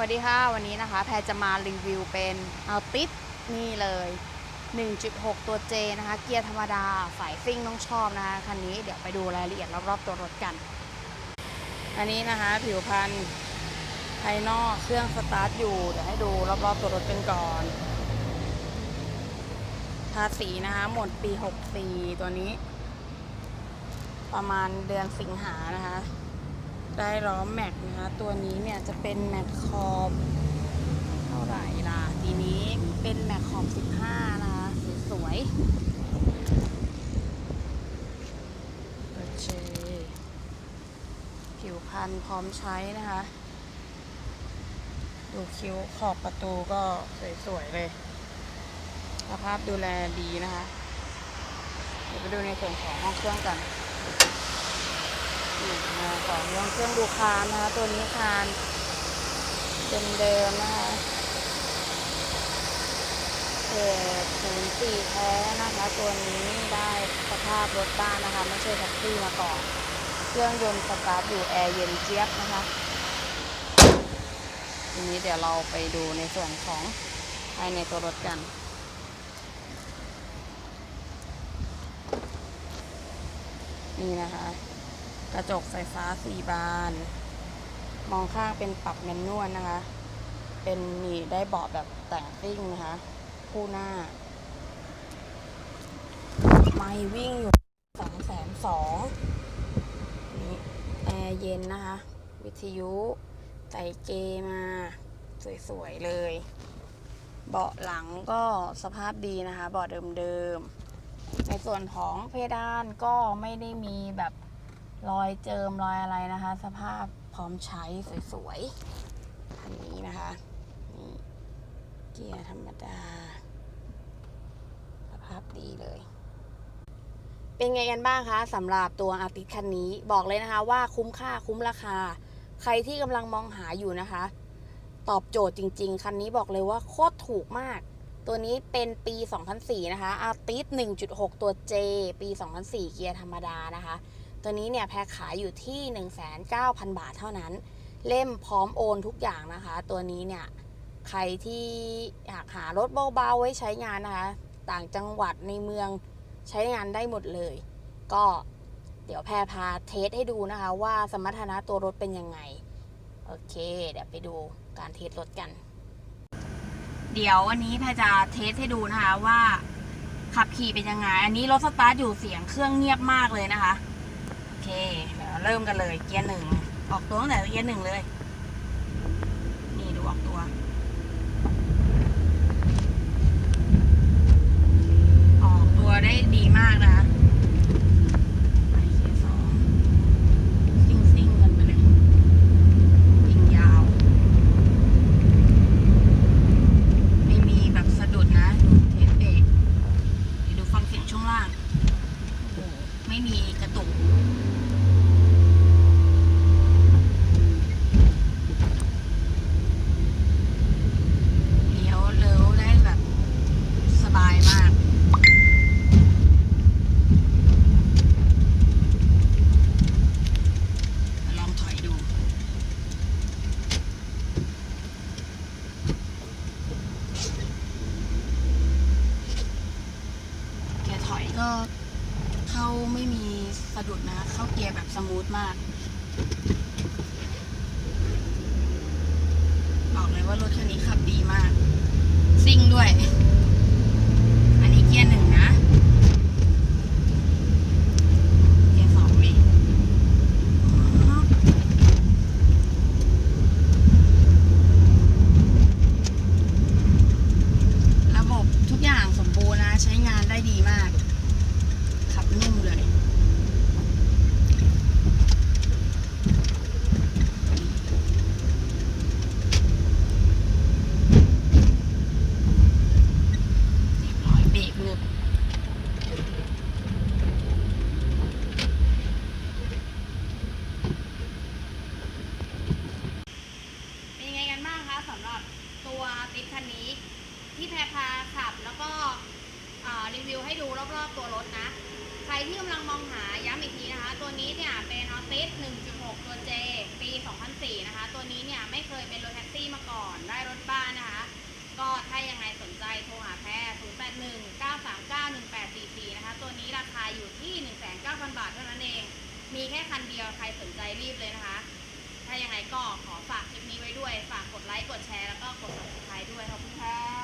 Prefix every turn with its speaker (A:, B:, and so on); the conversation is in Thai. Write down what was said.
A: วัสดีค่ะ วันนี้นะคะ แพรจะมารีวิวเป็นเอัลติสนี่เลย 1.6 ตัว J นะคะ เกียร์ธรรมดาสายซิ่งต้องชอบนะคะคันนี้เดี๋ยวไปดูรายละเอียดรอบๆตัวรถกัน อันนี้นะคะ ผิวพรรณภายนอกเครื่องสตาร์ทอยู่ เดี๋ยวให้ดูรอบๆตัวรถกันก่อนภาษีนะคะหมดปี 64 ตัวนี้ ประมาณเดือนสิงหานะคะ ได้ล้อแม็กนะคะตัวนี้เนี่ยจะเป็นแม็กขอบเท่าไหร่ล่ะทีนี้เป็นแม็กขอบ15 นะคะสวยๆโอเคผิวพันพร้อมใช้นะคะ ดูคิ้วขอบประตูก็สวยๆเลยสภาพดูแลดีนะคะ เดี๋ยวไปดูในส่วนของห้องเครื่องกัน มาของห้องเครื่องดูคานนะคะตัวนี้คานเดิมๆนะคะเออถึงสี่แท้นะคะ ตัวนี้ได้สภาพรถบ้านนะคะ ไม่ใช่แท็กซี่มาก่อน เครื่องยนต์สตาร์ทอยู่แอร์เย็นเจี๊ยบนะคะทีนี้เดี๋ยวเราไปดูในส่วนของภายในตัวรถกัน นี่นะคะ กระจกไฟฟ้าสี่บาน มองข้างเป็นปรับแมนนวลนะคะ เป็นนี่ได้เบาะแบบแต่งซิ่งนะคะ คู่หน้า ไม่วิ่งอยู่สองแสนสองนี่แอร์เย็นนะคะ วิทยุใส่เกมา สวยๆเลย เบาะหลังก็สภาพดีนะคะ เบาะเดิมๆ ในส่วนของเพดานก็ไม่ได้มีแบบ รอยเจิมรอยอะไรนะคะ สภาพพร้อมใช้สวยๆอันนี้นะคะนี่เกียร์ธรรมดา สภาพดีเลย เป็นไงกันบ้างคะสำหรับตัวอาร์ติสคันนี้บอกเลยนะคะว่าคุ้มค่าคุ้มราคา ใครที่กำลังมองหาอยู่นะคะ ตอบโจทย์จริง ๆ คันนี้บอกเลยว่าโคตรถูกมาก ตัวนี้เป็นปี 2004 นะคะ a r t i s 1.6 ตัว J ปี 2004 เกียร์ธรรมดานะคะ ตัวนี้เนี่ยแพรขายอยู่ที่ 19,000 บาทเท่านั้น เล่มพร้อมโอนทุกอย่างนะคะ ตัวนี้เนี่ยใครที่อยากหารถเบาๆไว้ใช้งานนะคะ ต่างจังหวัดในเมืองใช้งานได้หมดเลย ก็เดี๋ยวแพรพาเทสให้ดูนะคะ ว่าสมรรถนะตัวรถเป็นยังไง โอเค เดี๋ยวไปดูการเทสรถกัน เดี๋ยววันนี้แพรจะเทสให้ดูนะคะว่าขับขี่เป็นยังไง อันนี้รถสตาร์ทอยู่เสียงเครื่องเงียบมากเลยนะคะ เคเดี๋ยวเริ่มกันเลยเกียร์หนึ่งออกตัวตั้งแต่เกียร์หนึ่งเลย นี่ดูออกตัว ออกตัวได้ดีมากนะคะไปเกียร์สองซิ่งซิ่งๆกันไปเลยยิงยาว ไม่มีแบบสะดุดนะ ดูเทสเบรกเดี๋ยวดูฟังเสียงช่วงล่าง โอ้โห ไม่มีกระตุก เลี้ยวเลี้ยวได้แบบสบายมาก ลองถอยดู เกียร์ถอยก็เข้าไม่มีสะดุดนะ เข้าเกียร์แบบสมูทมาก บอกเลยว่ารถคันนี้ขับดีมาก ซิ่งด้วย อันนี้เกียร์หนึ่งนะ เกียร์สองนี่อ๋อระบบทุกอย่างสมบูรณ์นะ ใช้งานได้ดีมาก ขับนุ่มเลย เรียบร้อยเบรกหนึบเป็นยังไงกันบ้างคะสำหรับ ตัวติดคันนี้ ที่แพรพาขับแล้วก็รีวิวให้ดูรอบๆตัวรถนะ ใครที่กำลังมองหาย้ำอีกทีนะคะ ตัวนี้เนี่ยเป็นออติส1.6 ตัว J ปี 2004 นะคะ ตัวนี้เนี่ยไม่เคยเป็นรถแท็กซี่มาก่อน ได้รถบ้านนะคะ ก็ถ้ายังไงสนใจโทรหาแพร081 939 1844 นะคะ ตัวนี้ราคาอยู่ที่ 1,900 0 บาทเท่านั้นเอง มีแค่คันเดียวใครสนใจรีบเลยนะคะ ถ้ายังไงก็ขอฝากคลิปนี้ไว้ด้วย ฝากกดไลค์ กดแชร์ แล้วก็กด subscribe ด้วยขอบคุณค่ะ